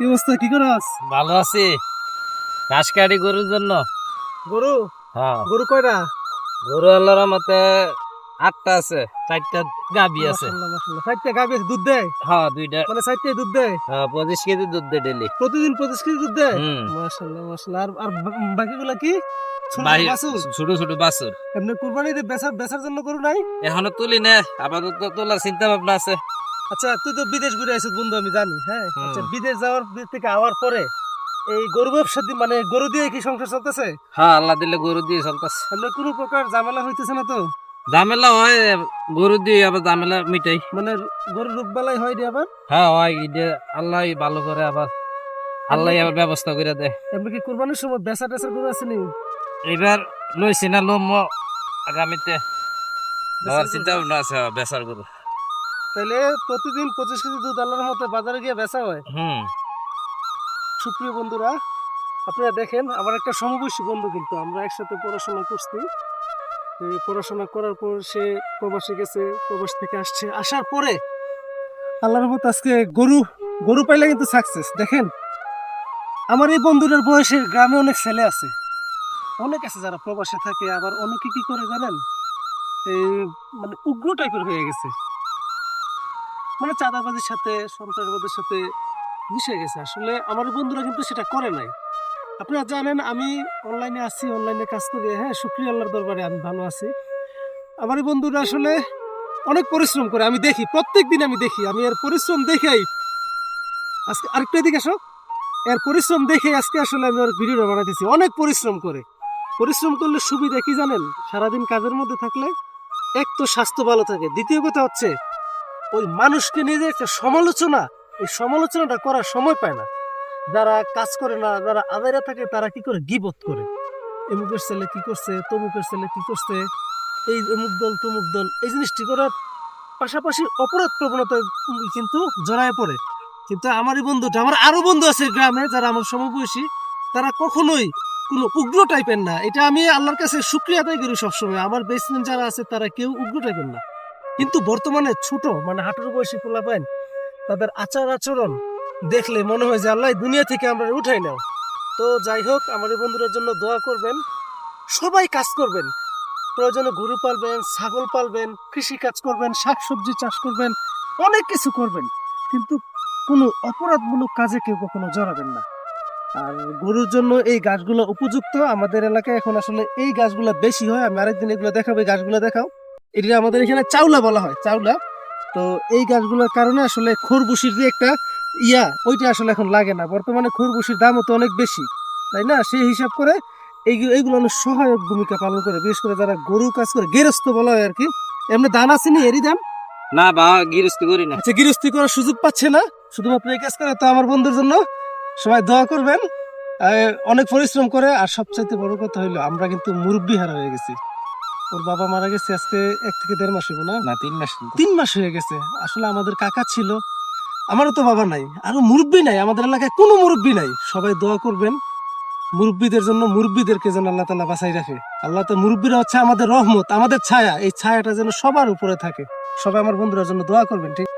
কি অবস্থা? কি করস? ভালো আছি। ঘাস কাটি গরুর জন্য। গরু? হ্যাঁ। গরু কয়টা? গরু আল্লাহর মতে আটটা আছে চারটা গাবি আছে। চারটে গাভী আছে, দুধ দেয়? হ্যাঁ দুইটা। মানে চারটে দুধ দেয়? হ্যাঁ পঁচিশ কেজি দুধ দেয় ডেলি প্রতিদিন পঁচিশ কেজি দুধ দেয়? হুম। মাশাআল্লাহ মাশাআল্লাহ। আর আর বা- কি? ছোট ছোট ছোট বাছুর। এমনি কুরবানিতে বেচার বেচার জন্য গরু নাই? এখনও তুলি না। আপাতত তোলার চিন্তা ভাবনা আছে। আচ্ছা তুই তো বিদেশ ঘুরে আসিস বন্ধু আমি জানি হ্যাঁ? আচ্ছা বিদেশ যাওয়ার থেকে আওয়ার পরে এই গরু ব্যবসা দিয়ে- মানে গরু দিয়ে কি সংসার চলতেছে? হ্যাঁ আল্লাহ দিলে গরু দিয়ে চলতেছে। এমনি কোনো প্রকার ঝামেলা হইতেছে না তো? ঝামেলা হয় গরু দিয়ে আবার ঝামেলা মিটাই। মানে গরু রোগ বালাই হয় নি আবার? হ্যাঁ হয় এটা আল্লাহ ভালো করে আবার আল্লাহ আবার ব্যবস্থা করে দেয়। এমনি কি কোরবানির সময় বেচা টেচার গরু আছে নি? এবার লইছি না লোম আগামীতে। আমার? চিন্তা ভাবনা আছে বেচার গরু। তাহলে প্রতিদিন পঁচিশ কেজি দুধ আল্লাহর মতো বাজারে গিয়ে বেচা হয়। হুম। সুপ্রিয় বন্ধুরা আপনারা দেখেন আমার একটা সমবয়সী বন্ধু কিন্তু আমরা একসাথে পড়াশোনা করছি। পড়াশোনা করার পর সে প্রবাসে গেছে প্রবাস থেকে আসছে। আসার পরে আল্লাহর মতো আজকে গরু গরু পাইলে কিন্তু সাকসেস দেখেন আমার এই বন্ধুটার বয়সে গ্রামে অনেক ছেলে আছে। অনেক আছে যারা প্রবাসে থাকে আবার অনেকে কি করে জানেন? এই মানে উগ্র টাইপের হয়ে গেছে। মানে চাঁদাবাজির সাথে, সন্ত্রাসবাদের সাথে মিশে গেছে। আসলে আমার বন্ধুরা কিন্তু সেটা করে নাই। আপনারা জানেন, আমি অনলাইনে আছি অনলাইনে কাজ করি। হ্যাঁ শুক্রিয়া আল্লাহর দরবারে আমি ভালো আছি। আমার বন্ধুরা আসলে অনেক পরিশ্রম করে, আমি দেখি প্রত্যেক দিন আমি দেখি। আমি এর পরিশ্রম দেখেই আজকে আরেকটা দিকে আসো। এর পরিশ্রম দেখে আজকে আসলে আমি ওর ভিডিওটা বানাইতেছি। অনেক পরিশ্রম করে। পরিশ্রম করলে সুবিধা কি জানেন? সারাদিন কাজের মধ্যে থাকলে এক তো স্বাস্থ্য ভালো থাকে। দ্বিতীয় কথা হচ্ছে ওই মানুষকে নিয়ে যে একটা সমালোচনা, এই সমালোচনাটা করার সময় পায় না। যারা কাজ করে না, যারা আদায়রা থাকে, তারা কি করে? গিবত করে। এমুকের ছেলে কি করছে? তমুকের ছেলে কি করছে? এই অমুক দল, তমুক দল, এই জিনিসটি করার পাশাপাশি অপরাধ প্রবণতা কিন্তু জড়ায় পড়ে। কিন্তু আমারই বন্ধুটা আমার আরও বন্ধু আছে গ্রামে, যারা আমার সমবয়সী, তারা কখনোই কোনো উগ্র টাইপের না। এটা আমি আল্লাহর কাছে শুক্রিয়া আদায় করি সবসময়। আমার বেসমেন্ট যারা আছে, তারা কেউ উগ্র টাইপের না। কিন্তু বর্তমানে ছোট মানে হাঁটুর বয়সী পোলা পায় তাদের আচার আচরণ দেখলে মনে হয় যে আল্লাহ দুনিয়া থেকে আমরা উঠাই নাও। তো যাই হোক এই বন্ধুদের জন্য দোয়া করবেন, সবাই কাজ করবেন। প্রয়োজনে গরু পালবেন, ছাগল পালবেন কৃষি কাজ করবেন, শাকসবজি চাষ করবেন, অনেক কিছু করবেন। কিন্তু কোনো অপরাধমূলক কাজে কেউ কখনো জড়াবেন না। আর গরুর জন্য এই গাছগুলো উপযুক্ত। আমাদের এলাকায় এখন আসলে এই গাছগুলো বেশি হয়। আমি আরেকদিন এগুলো দেখাবো, এই গাছগুলো দেখাও। এটা আমাদের এখানে চাউলা বলা হয় চাউলা তো এই গাছগুলোর কারণে আসলে খরবুশির যে একটা ইয়া ওইটা আসলে এখন লাগে না। বর্তমানে খরবুশির দামও তো অনেক বেশি তাই না? সেই হিসাব করে এই এইগুলো অনেক সহায়ক ভূমিকা পালন করে বিশেষ করে যারা গরু কাজ করে গেরস্ত বলা হয় আর কি এমনি দান আছে নি? এরই দাম? না বা গিরস্তি করি না। আচ্ছা গৃহস্থী করার সুযোগ পাচ্ছে না। শুধুমাত্র এই কাজ করে তো আমার বন্ধুর জন্য। সবাই দোয়া করবেন। অনেক পরিশ্রম করে আর সবচাইতে বড় কথা হইল আমরা কিন্তু মুরব্বী হারা হয়ে গেছি। ওর বাবা মারা গেছে আজকে এক থেকে দেড় মাস হইব না? না তিন মাস তিন মাস হয়ে গেছে। আসলে আমাদের কাকা ছিল আমারও তো বাবা নাই আরও মুরব্বী নাই আমাদের এলাকায় কোনো মুরব্বী নাই। সবাই দোয়া করবেন মুরব্বীদের জন্য মুরব্বীদেরকে যেন আল্লাহ তালা বাঁচাই রাখে। আল্লাহ তো মুরব্বীরা হচ্ছে আমাদের রহমত আমাদের ছায়া এই ছায়াটা যেন সবার উপরে থাকে। সবাই আমার বন্ধুরা জন্য দোয়া করবেন ঠিক